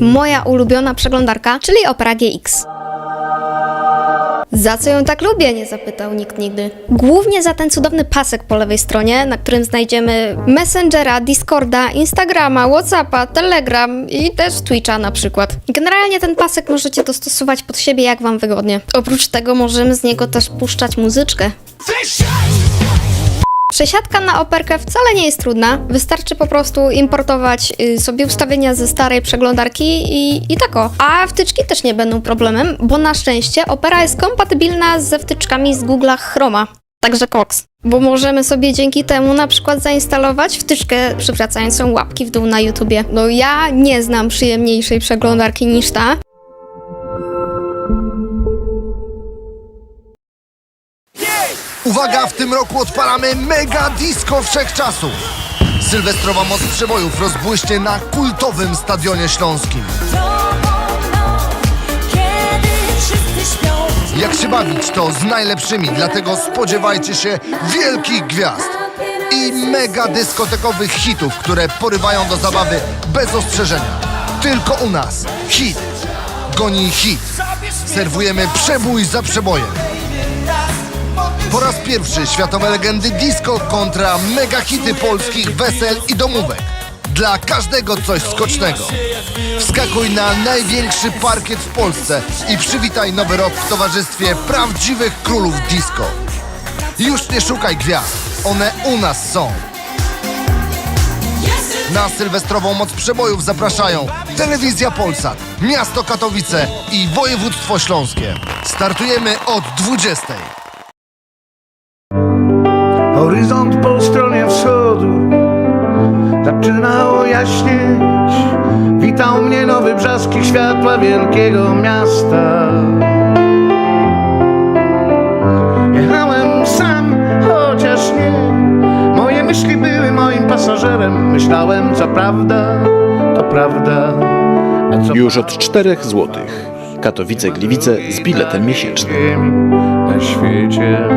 moja ulubiona przeglądarka, czyli Opera GX. Za co ją tak lubię? Nie zapytał nikt nigdy. Głównie za ten cudowny pasek po lewej stronie, na którym znajdziemy Messengera, Discorda, Instagrama, Whatsappa, Telegram i też Twitcha na przykład. Generalnie ten pasek możecie dostosować pod siebie jak wam wygodnie. Oprócz tego możemy z niego też puszczać muzyczkę. Przesiadka na operkę wcale nie jest trudna. Wystarczy po prostu importować y, sobie ustawienia ze starej przeglądarki i, i tako. A wtyczki też nie będą problemem, bo na szczęście opera jest kompatybilna ze wtyczkami z Google'a Chroma. Także koks. Bo możemy sobie dzięki temu na przykład zainstalować wtyczkę przywracającą łapki w dół na YouTubie. No ja nie znam przyjemniejszej przeglądarki niż ta. Uwaga, w tym roku odpalamy mega disco wszechczasów. Sylwestrowa moc przebojów rozbłyśnie na kultowym Stadionie Śląskim. Jak się bawić, to z najlepszymi, dlatego spodziewajcie się wielkich gwiazd i mega dyskotekowych hitów, które porywają do zabawy bez ostrzeżenia. Tylko u nas hit goni hit. Serwujemy przebój za przebojem. Raz pierwszy światowe legendy disco kontra mega hity polskich wesel i domówek. Dla każdego coś skocznego. Wskakuj na największy parkiet w Polsce i przywitaj nowy rok w towarzystwie prawdziwych królów disco. Już nie szukaj gwiazd, one u nas są. Na sylwestrową moc przebojów zapraszają Telewizja Polsat, Miasto Katowice i Województwo Śląskie. Startujemy od 20. Horyzont po stronie wschodu zaczynało jaśnieć. Witał mnie nowy brzask światła wielkiego miasta. Jechałem sam, chociaż nie. Moje myśli były moim pasażerem. Myślałem, co prawda, to prawda. Co Już od 4 zł. Katowice Gliwice z biletem miesięcznym. na świecie.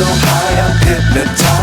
so high I'm hypnotized.